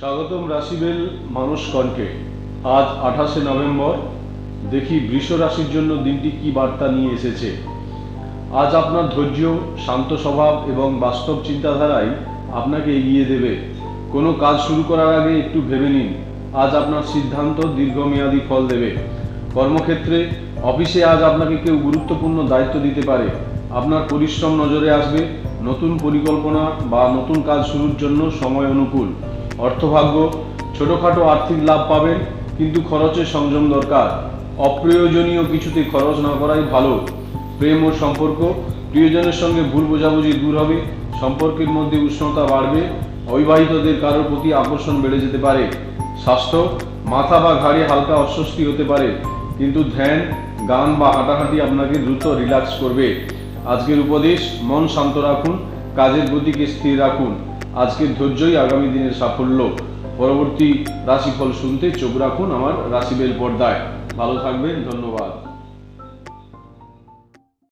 স্বাগতম রাশিবেল মানুষ কণ্ঠে আজ আঠাশে নভেম্বর। দেখি বৃষ রাশির জন্য দিনটি কি বার্তা নিয়ে এসেছে। আজ আপনার ধৈর্য, শান্ত স্বভাব এবং বাস্তব চিন্তাধারাই আপনাকে এগিয়ে দেবে। কোনো কাজ শুরু করার আগে একটু ভেবে নিন। আজ আপনার সিদ্ধান্ত দীর্ঘমেয়াদী ফল দেবে। কর্মক্ষেত্রে, অফিসে আজ আপনাকে কেউ গুরুত্বপূর্ণ দায়িত্ব দিতে পারে। আপনার পরিশ্রম নজরে আসবে। নতুন পরিকল্পনা বা নতুন কাজ শুরুর জন্য সময় অনুকূল। অর্থভাগ্য, ছোটোখাটো আর্থিক লাভ পাবেন, কিন্তু খরচের সংযম দরকার। অপ্রয়োজনীয় কিছুতে খরচ না করাই ভালো। প্রেম ও সম্পর্ক, প্রিয়জনের সঙ্গে ভুল বোঝাবুঝি দূর হবে, সম্পর্কের মধ্যে উষ্ণতা বাড়বে, অবিবাহিতদের কারোর প্রতি আকর্ষণ বেড়ে যেতে পারে। স্বাস্থ্য, মাথা বা ঘাড়ে হালকা অস্বস্তি হতে পারে, কিন্তু ধ্যান, গান বা হাঁটাহাঁটি আপনাকে দ্রুত রিল্যাক্স করবে। আজকের উপদেশ, মন শান্ত রাখুন, কাজের গতিকে স্থির রাখুন। আজকের ধৈর্যই আগামী দিনের সাফল্য। পরবর্তী রাশিফল শুনতে চোখ রাখুন আমার রাশিবেল পর্দায়। ভালো থাকবেন, ধন্যবাদ।